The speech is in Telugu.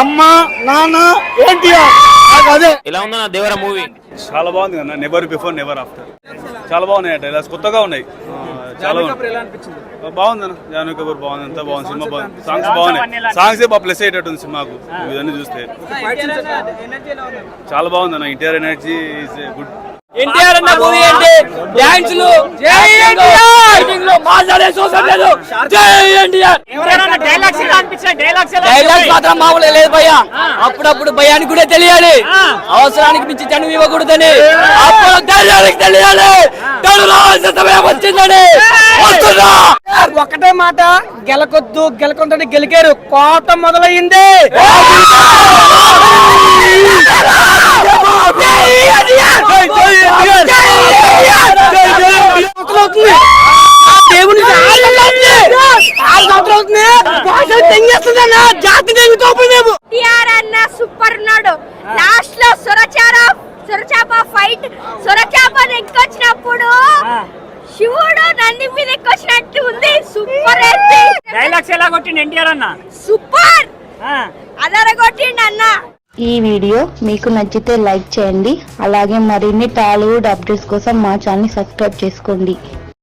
అమ్మ నాన్న ఎన్టీఆర్ అదే. ఎలా ఉందన్న దేవర మూవీ? చాలా బాగుంది అన్న నెవర్ బిఫోర్ నెవర్ ఆఫ్టర్ చాలా బాగున్నాయి డైలాగ్స్ కొత్తగా ఉన్నాయి. చాలా బాగుంది బాగుంది అన్న. జాను కపూర్ బాగుంది అంతా బాగుంది సినిమా బాగుంది. సాంగ్స్ బాగున్నాయి. సాంగ్స్ బాగా ప్లస్ అయ్యేటట్టుంది సినిమాకు. ఇవన్నీ చూస్తే. చాలా బాగుంది అన్న. Inter energy is good NTR అన్న మూవీ అంటే డాన్సులు ఫైటింగ్లో మాట్లాడే చూసం లేదు. జై ఎన్టీఆర్ అనిపించాయి డైలాగ్స్ డైలాగ్స్ మాత్రం మామూలు లేదు భయ్య. అప్పుడప్పుడు భయానికి కూడా తెలియాలి. అవసరానికి మించి చనువు ఇవ్వకూడదని. అప్పుడు ధైర్యానికి తెలియాలి. తను రావాల్సిన సమయం వచ్చిందని వస్తున్నా ఒకటే మాట గెలకొద్దు గెలకొద్దని గెలికారు. కోట మొదలయ్యింది. సూపర్ ఉన్నాడు. లాస్ట్లో సొరచార సొరచాప ఫైట్ సొరచాప శివుడు నంది మీద ఎక్కొచ్చినట్టు ఉంది. సూపర్ డైలాగ్స్ ఎలా కొట్టిండు ఎన్టీఆర్ అన్న? సూపర్ అన్న. ఈ వీడియో మీకు నచ్చితే లైక్ చేయండి. అలాగే మరిన్ని టాలీవుడ్ అప్డేట్స్ కోసం మా ఛానల్ సబ్స్క్రైబ్ చేసుకోండి.